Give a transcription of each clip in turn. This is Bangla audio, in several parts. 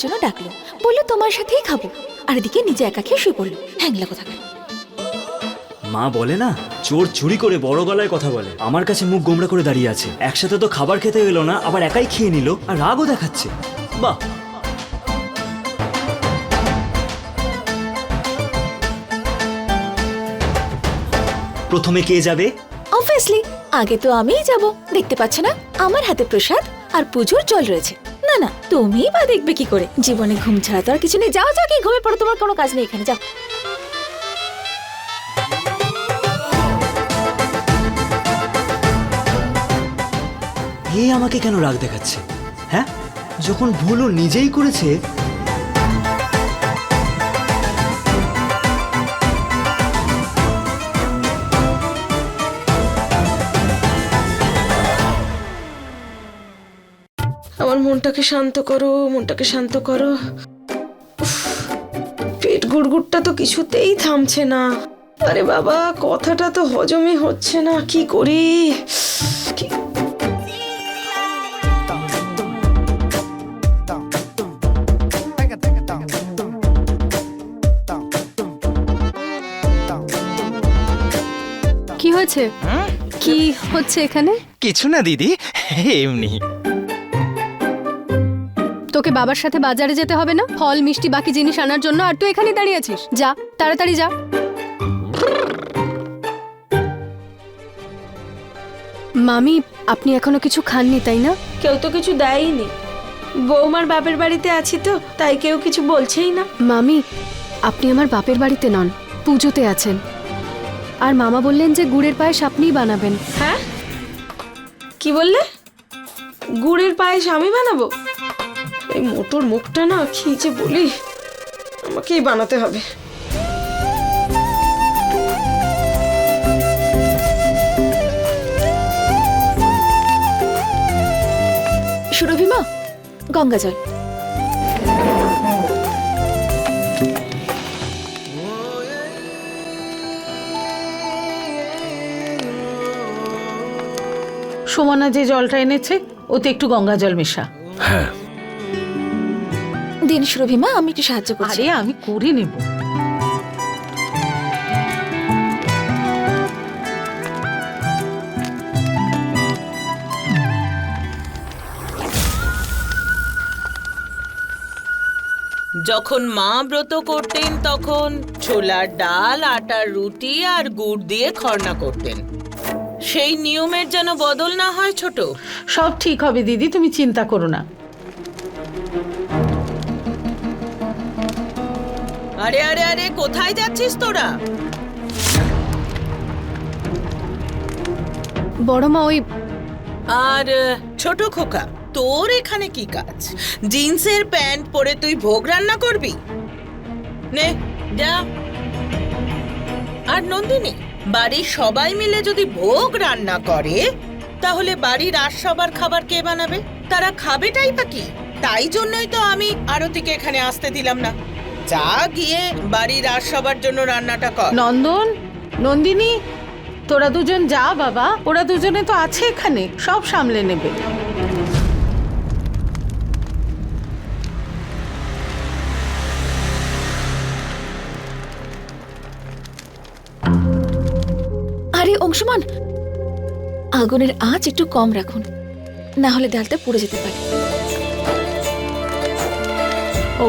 জন্য ডাকলো। বলল তোমার সাথেই খাব। আর এদিকে নিজে একা খেয়ে শুয়ে পড়ল। হ্যাংলা কথা মা বলে না চোর চুরি করে বড় গলায় কথা বলে। আমার কাছে মুখ গোমড়া করে দাঁড়িয়ে আছে। একসাথে তো খাবার খেতে গেলো না আবার একাই খেয়ে নিল আর রাগও দেখাচ্ছে। বাহ! প্রথমে কে যাবে? অবভিয়াসলি আগে তো আমিই যাব। দেখতে পাচ্ছ না আমার হাতে প্রসাদ আর পুজোর জল রয়েছে। না না তুমি বা দেখবে কি করে? জীবনে ঘুম ছাড়া তো আর কিছু নেই। যাও যাও কি ঘুমে পড়ো, তোমার কোনো কাজ নেই এখানে, যাও। এ আমাকে কেন রাগ দেখাচ্ছে? হ্যাঁ? যখন ভুলও নিজেই করেছে আমার মনটাকে শান্ত করো মনটাকে শান্ত করো। পেট গুড়গুড়টা তো কিছুতেই থামছে না। আরে বাবা কথাটা তো হজমই হচ্ছে না কি করি? কি- কি হয়েছে? কি হচ্ছে এখানে? কিছু না দিদি। এমনি। তোকে বাবার সাথে বাজারে যেতে হবে না? ফল মিষ্টি বাকি জিনিস আনার জন্য আর তুই এখানে দাঁড়িয়ে আছিস। যা তাড়াতাড়ি যা। মামি আপনি এখনও কিছু খাননি তাই না? কেউ তো কিছু দেয়নি। বৌমার বাপের বাড়িতে আছি তো তাই কেউ কিছু বলছেই না। মামি আপনি আমার বাপের বাড়িতে নন পুজোতে আছেন। আর মামা বললেন যে গুড়ের পায়েস আপনিই বানাবেন। হ্যাঁ? কি বললে? গুড়ের পায়েস আমি বানাবো? এই মোটর মুখটা না কি যে বলি? আমাকেই বানাতে হবে। সুরভিমা গঙ্গা জল। সুমনা যে জলটা এনেছে ওতে একটু গঙ্গা জল মেশা। দিন সুরভিমা আমি একটু সাহায্য করছি। আরে আমি করে নেব। যখন মা ব্রত করতেন তখন ছোলার ডাল আটার রুটি আর গুড় দিয়ে খরনা করতেন। সেই নিয়মের যেন বদল না হয় ছোট। সব ঠিক হবে দিদি তুমি চিন্তা করো না। আরে আরে আরে কোথায় যাচ্ছিস তোরা? বড় মা ওই আর ছোট খোকা তোর এখানে কি কাজ? জিন্সের প্যান্ট পরে তুই ভোগ রান্না করবি? নে যা। আর নন্দিনী বাড়ির সবাই মিলে যদি ভোগ রান্না করে তাহলে বাড়ির আর সবার খাবার কে বানাবে? তারা খাবেটাই বা কি? তাই জন্যই তো আমি আরতিকে এখানে আসতে দিলাম না। যা গিয়ে বাড়ির আর সবার জন্য রান্নাটা কর। নন্দন নন্দিনী তোরা দুজন যা বাবা ওরা দুজনে তো আছে এখানে সব সামলে নেবে। আরে অংশমান আগুনের আঁচ একটু কম রাখুন না হলে ডালটা পুড়ে যেতে পারে। ও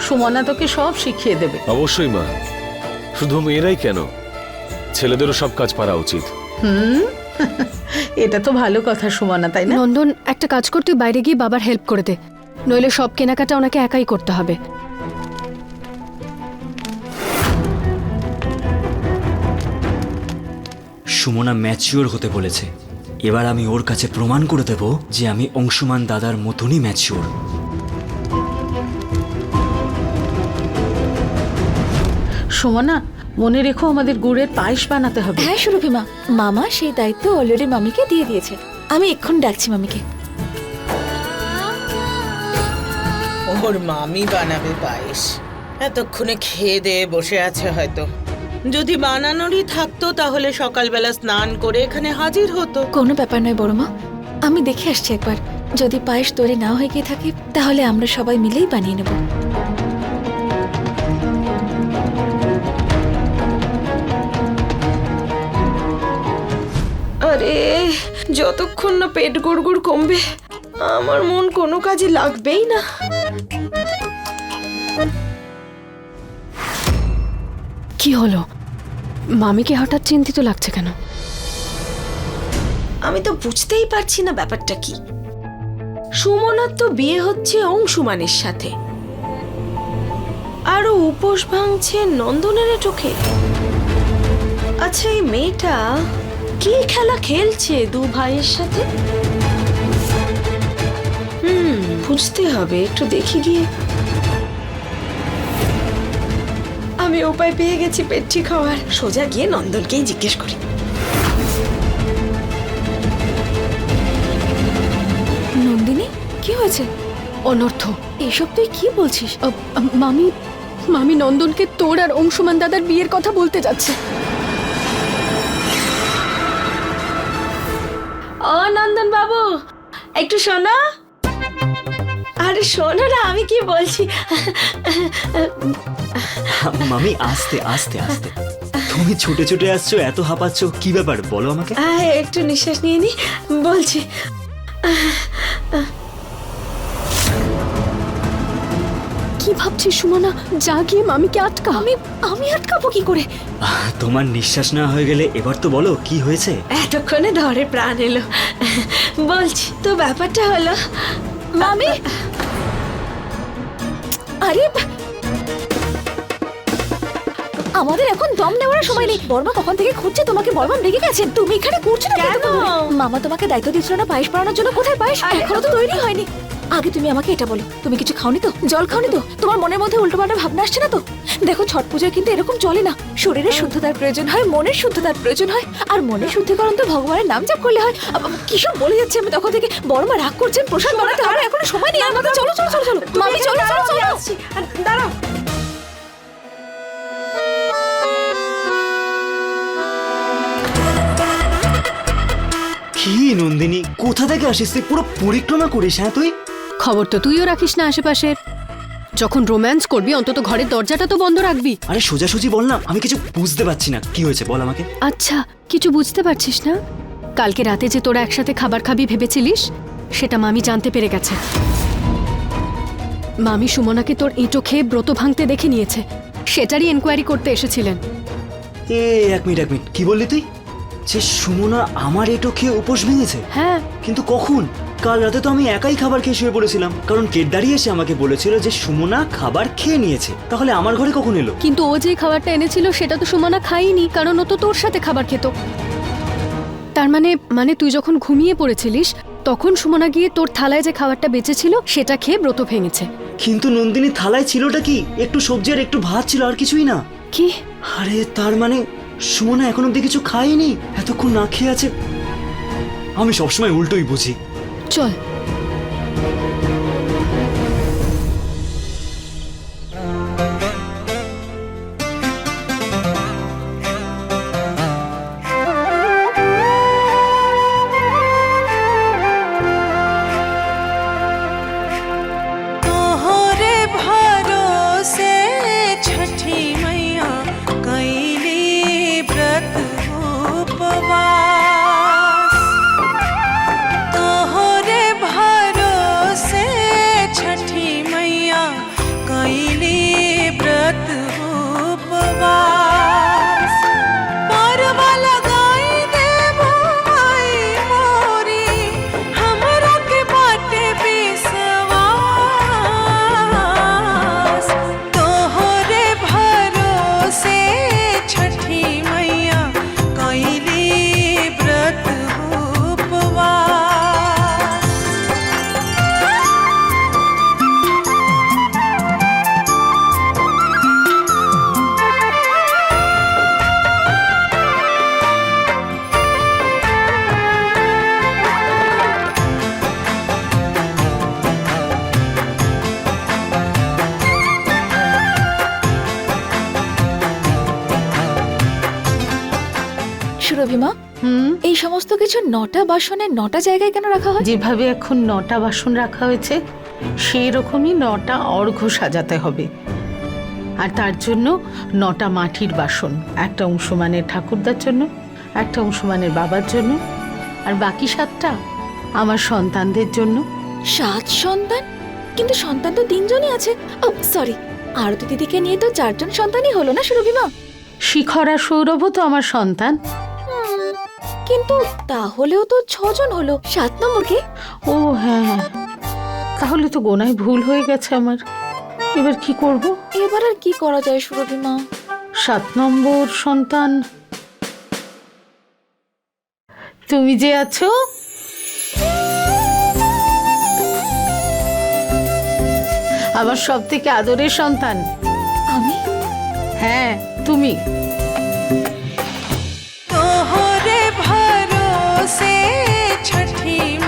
সুমান তোকে সব শিখিয়ে দেবে। অবশ্যই মা। শুধু মেয়েরাই কেন? ছেলেদেরও সব কাজ পারা উচিত। হুম? এটা তো ভালো কথা সুমনা তাই না? নন্দন একটা কাজ কর তুই বাইরে গিয়ে বাবার হেল্প করে দে। নইলে সব কেনাকাটা ওনাকে একাই করতে হবে। সুমনা ম্যাচিওর হতে বলেছে। এবার আমি ওর কাছে প্রমাণ করে দেব যে আমি অংশুমান দাদার মতনই ম্যাচিওর সুমনা মনে রেখো আমাদের গুড়ের পায়েস বানাতে হবে। হ্যাঁ সুরভি মা। মামা সেই দায়িত্ব অলরেডি মামিকে দিয়ে দিয়েছে। আমি এক্ষুনি ডাকছি মামিকে। ওর মামি বানাবে পায়েস। এতক্ষণে খেয়ে দিয়ে বসে আছে হয়তো। যদি বানানোরই থাকতো তাহলে সকালবেলা স্নান করে এখানে হাজির হতো। কোনো ব্যাপার নয় বড় মা আমি দেখে আসছি একবার। যদি পায়েস তৈরি না হয়ে গিয়ে থাকে তাহলে আমরা সবাই মিলেই বানিয়ে নেব। যতক্ষণ না পেট গুড়গুড় কমবে আমার মন কোনো কাজে লাগবেই না। কি হলো? মামিকে হঠাৎ চিন্তিত লাগছে কেন? আমি তো বুঝতেই পারছি না ব্যাপারটা কি। সুমনার তো বিয়ে হচ্ছে অংশুমানের সাথে। আরও উপোস ভাঙছে নন্দনের চোখে। আচ্ছা এই মেয়েটা কি খেলা খেলছে দু ভাইয়ের সাথে? হুম, বুঝতে হবে, একটু দেখি গিয়ে। আমি উপায় পেয়ে গেছি পেট ঠিক হওয়ার সোজা গিয়ে নন্দনকেই জিজ্ঞেস করি। নন্দিনী, কি হয়েছে? অনর্থ, এসব তুই কি বলছিস? মামি মামি নন্দনকে তোর আর অংশুমান দাদার বিয়ের কথা বলতে যাচ্ছে। ও নন্দন বাবু একটু শোনো। আরে শোনো না আমি কি বলছি? মামি আস্তে আস্তে আস্তে। তুমি ছুটে ছুটে আসছো এত হাঁপাচ্ছ কি ব্যাপার? বলো আমাকে। একটু নিঃশ্বাস নিয়ে নি বলছি। কি ভাবছিস সুমনা? যা গিয়ে মামিকে আটকা। আমি আমি আটকাবো কি করে? তোমার নিঃশ্বাস না হয়ে গেলে এবার তো বলো কি হয়েছে? এতক্ষণে ধরে প্রাণ এলো। বলছি তো ব্যাপারটা হলো মামি? আরে আমাদের এখন দম নেওয়ার সময় নেই। বর্মা কখন থেকে খুঁজছে তোমাকে? বর্মা রেগে গেছে। তুমি এখানে করছ না কেন? মামা তোমাকে দায়িত্ব দিচ্ছিল না? পায়েস বানানোর জন্য কোথায় পায়েস? এখনও তো তৈরি হয়নি। আগে তুমি আমাকে এটা বলো তুমি কিছু খাওনি তো? জল খাওনি তো? তোমার মনের মধ্যে উল্টোপাল্টা ভাবনা আসছে না তো? দেখো ছট পুজোয় কিন্তু এরকম চলে না। শরীরের শুদ্ধতার প্রয়োজন হয় মনের শুদ্ধতার প্রয়োজন হয় আর মনের শুদ্ধিকরণ তো ভগবানের নাম জপ করলে হয়। কিসব বলে যাচ্ছে আমি তখন থেকে? বড়মা রাগ করছেন প্রসাদ বানাতে হবে এখনও সময় নেই আমাকে চলো চলো চলো চলো। মামি চলো চলো চলো। দাঁড়াও। কি নন্দিনী কোথা থেকে আসিস? তুই পুরো পরিক্রমা করিস হ্যাঁ তুই? খবর তো তুইও রাখিস না আশেপাশের। যখন রোম্যান্স করবি অন্তত ঘরের দরজাটা তো বন্ধ রাখবি। আরে সোজাসুজি বল না আমি কিছু বুঝতে পারছি না। কি হয়েছে বল আমাকে। আচ্ছা কিছু বুঝতে পারছিস না? কালকে রাতে যে তোরা একসাথে খাবার খাবি ভেবেছিলিস সেটা মামি জানতে পেরে গেছে। মামি সুমনাকে তোর ইঁটো খেয়ে ব্রত ভাঙতে দেখে নিয়েছে। সেটারই এনকোয়ারি করতে এসেছিলেন। এ এক মিনিট এক মিনিট। কি বললি তুই? যে সুমনা আমার এটো খেয়ে উপোস ভেঙেছে? হ্যাঁ। কিন্তু কখন? কাল রাতে তো আমি একাই খাবার খেয়ে শুয়ে পড়েছিলাম। কারণ কেটদারি এসে আমাকে বলেছিল যে সুমনা খাবার খেয়ে নিয়েছে। তাহলে আমার ঘরে কখন এলো? কিন্তু ও যে খাবারটা এনেছিল সেটা তো সুমনা খাইনি কারণ ও তো তোর সাথে খাবার খেত। তার মানে মানে তুই যখন ঘুমিয়ে পড়েছিলিস তখন সুমনা গিয়ে তোর থালায় যে খাবারটা বেঁচেছিল সেটা খেয়ে ব্রত ভেঙেছে। কিন্তু নন্দিনী থালায় ছিলটা কি? একটু সবজি আর একটু ভাত ছিল আর কিছুই না? কি? আরে তার মানে সুমনা এখন অব্দি কিছু খায়নি? এতক্ষণ না খেয়ে আছে? আমি সবসময় উল্টোই বুঝি। চল নটা বাসনে নটা জায়গায় কেন রাখা হয়? যেভাবে এখন নটা বাসন রাখা হয়েছে সেই রকমই নটা অর্ঘ্য সাজাতে হবে। আর তার জন্য নটা মাটির বাসন একটা অংশমানের ঠাকুরদার জন্য একটা অংশমানের বাবার জন্য আর বাকি সাতটা আমার সন্তানদের জন্য। সাত সন্তান? কিন্তু সন্তান তো তিনজনই আছে। ও সরি আরতি দিদিকে নিয়ে তো চারজন সন্তানই হলো না সুরভিমা শিখর আর সৌরভও তো আমার সন্তান। কিন্তু তাহলেও তো ছজন হলো। সাত নম্বর কে ও হ্যাঁ তাহলে তো গোনায় ভুল হয়ে গেছে আমার। এবার কি করব? এবার আর কি করা যায় সুরভি মা? সাত নম্বর সন্তান। তুমি যে আছো? আমার সব থেকে আদরের সন্তান। আমি? হ্যাঁ তুমি। छठी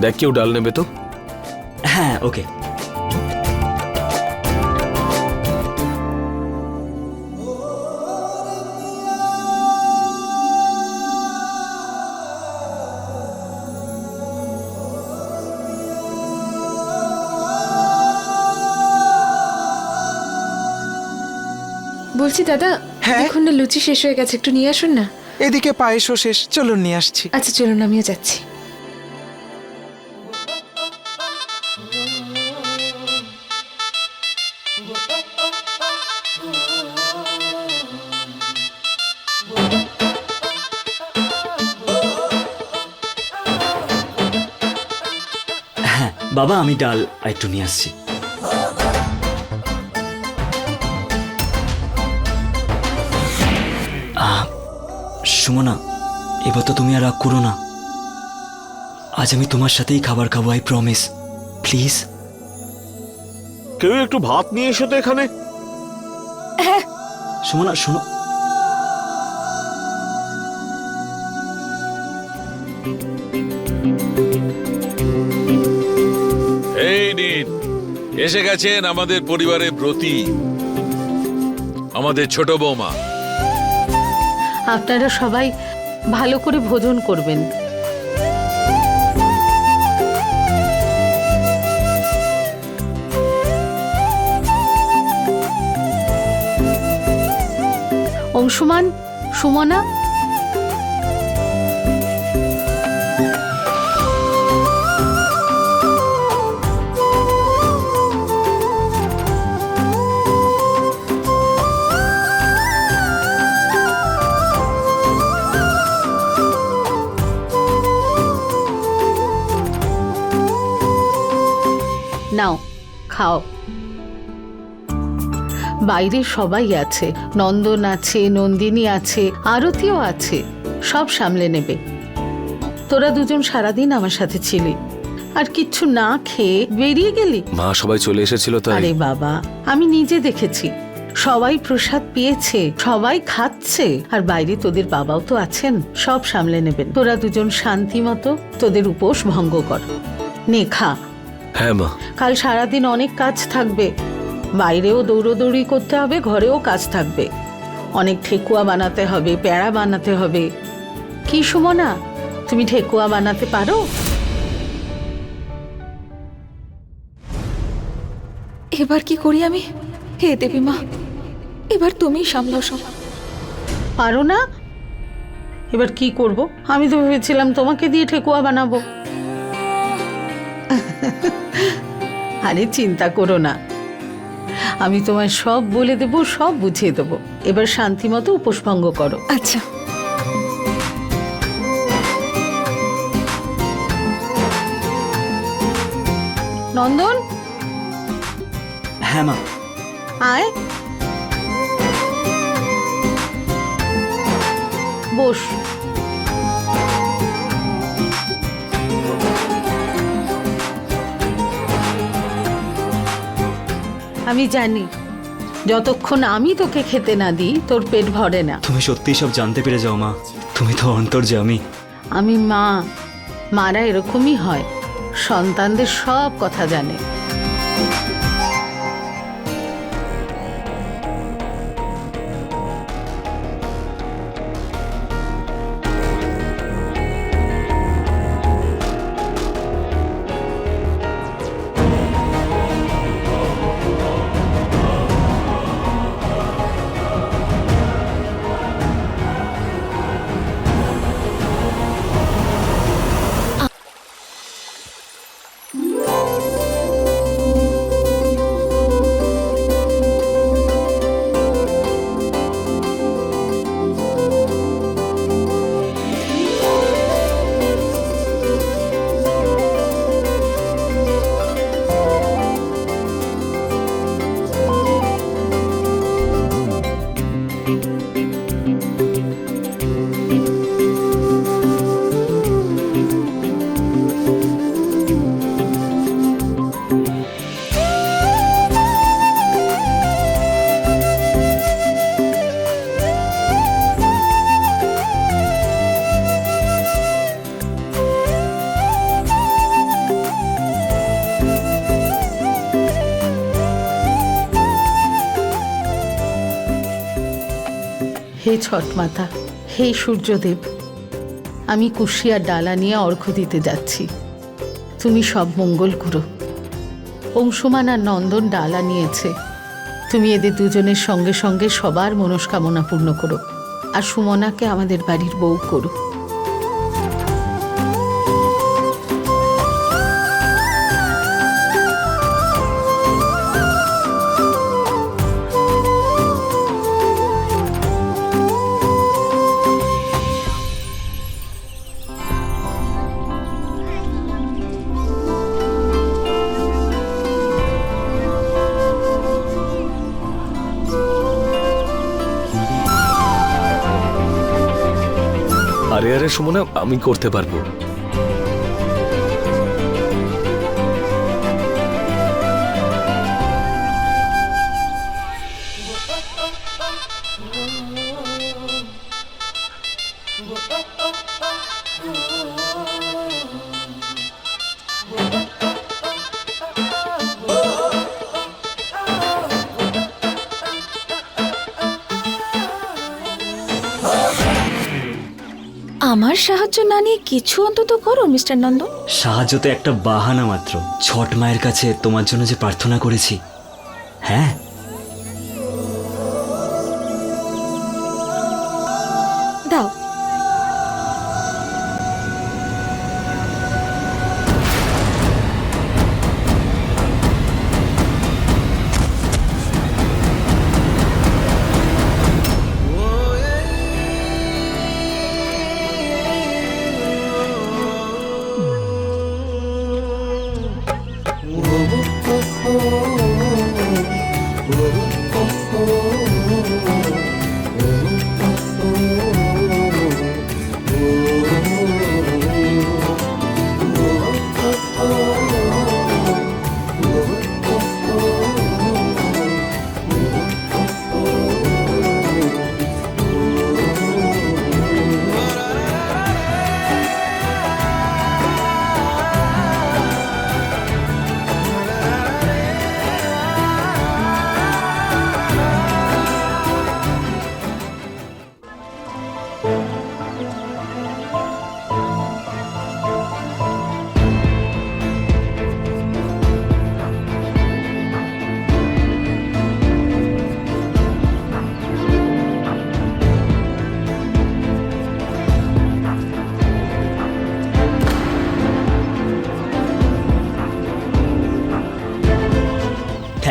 দেখ কেউ ডাল নেবে তো। হ্যাঁ ওকে। বলছি দাদা হ্যাঁ? দেখুন না লুচি শেষ হয়ে গেছে একটু নিয়ে আসুন না? এদিকে পায়েসও শেষ চলুন নিয়ে আসছি। আচ্ছা চলুন আমিও যাচ্ছি। বাবা আমি ডাল আর একটু নিয়ে আসছি। সুমনা এবার তো তুমি আর রাগ করো না। আজ আমি তোমার সাথেই খাবার খাব আই প্রমিস প্লিজ কেউ একটু ভাত নিয়ে এসো তো এখানে। সুমনা শোনো। এই নিন এসে গেছেন আমাদের পরিবারের ব্রতী। আমাদের ছোট বৌমা। আপনারা সবাই ভালো করে ভোজন করবেন। অংশুমান, সুমনা খাও। বাইরে সবাই আছে নন্দন আছে নন্দিনী আছে আরতিও আছে সব সামলে নেবে। তোরা দুজন সারাদিন আমার সাথে ছিলি। আর কিচ্ছু না খেয়ে বেরিয়ে গেলি? মা সবাই চলে এসেছিল তাই। আরে বাবা আমি নিজে দেখেছি। সবাই প্রসাদ পেয়েছে সবাই খাচ্ছে আর বাইরে তোদের বাবাও তো আছেন সব সামলে নেবেন। তোরা দুজন শান্তি মতো তোদের উপোস ভঙ্গ কর। নে খা। হ্যাঁ মা। কাল সারাদিন অনেক কাজ থাকবে। বাইরেও দৌড়োদৌড়ি করতে হবে ঘরেও কাজ থাকবে। অনেক ঠেকুয়া বানাতে হবে প্যাড়া বানাতে হবে। কি সুমনা তুমি ঠেকুয়া বানাতে পারো? এবার কি করি আমি? হে দেবী মা এবার তুমি সামলাও সব পারো না? এবার কি করব? আমি তো ভেবেছিলাম তোমাকে দিয়ে ঠেকুয়া বানাবো। আরে চিন্তা করো না। আমি তোমায় সব বলে দেব সব বুঝিয়ে দেবো। এবার শান্তি মতো উপোসভঙ্গ করো। আচ্ছা। নন্দন? হ্যাঁ মা। আয়। বস। আমি জানি যতক্ষণ আমি তোকে খেতে না দিই তোর পেট ভরে না। তুমি সত্যি সব জানতে পেরে যাও মা। তুমি তো অন্তর অন্তর্যামী আমি মা মারা এরকমই হয়। সন্তানদের সব কথা জানে। হে ছট মাতা হে সূর্যদেব, আমি কুশিয়ার ডালা নিয়ে অর্ঘ্য দিতে যাচ্ছি। তুমি সব মঙ্গল করো। অংশুমান আর নন্দন ডালা নিয়েছে। তুমি এদের দুজনের সঙ্গে সঙ্গে সবার মনস্কামনা পূর্ণ করো। আর সুমনাকে আমাদের বাড়ির বউ করো। সুমনা আমি করতে পারব। সাহায্য না নিয়ে কিছু অন্তত করো, মিস্টার নন্দন সাহায্য তো একটা বাহানা মাত্র। ছট মায়ের কাছে তোমার জন্য যে প্রার্থনা করেছি। হ্যাঁ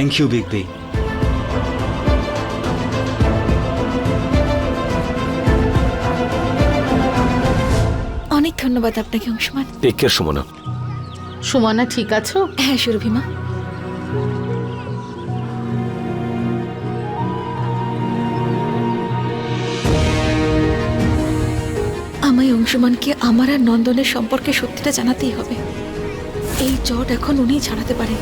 থ্যাংক ইউ বিগ বি অনেক ধন্যবাদ আপনাকে অংশমান। Take care Sumana. সুমনা ঠিক আছো? হ্যাঁ সুরভিমা আমায় অংশমানকে আমার আর নন্দনের সম্পর্কে সত্যিটা জানাতেই হবে। এই জট এখন উনিই ছাড়াতে পারেন।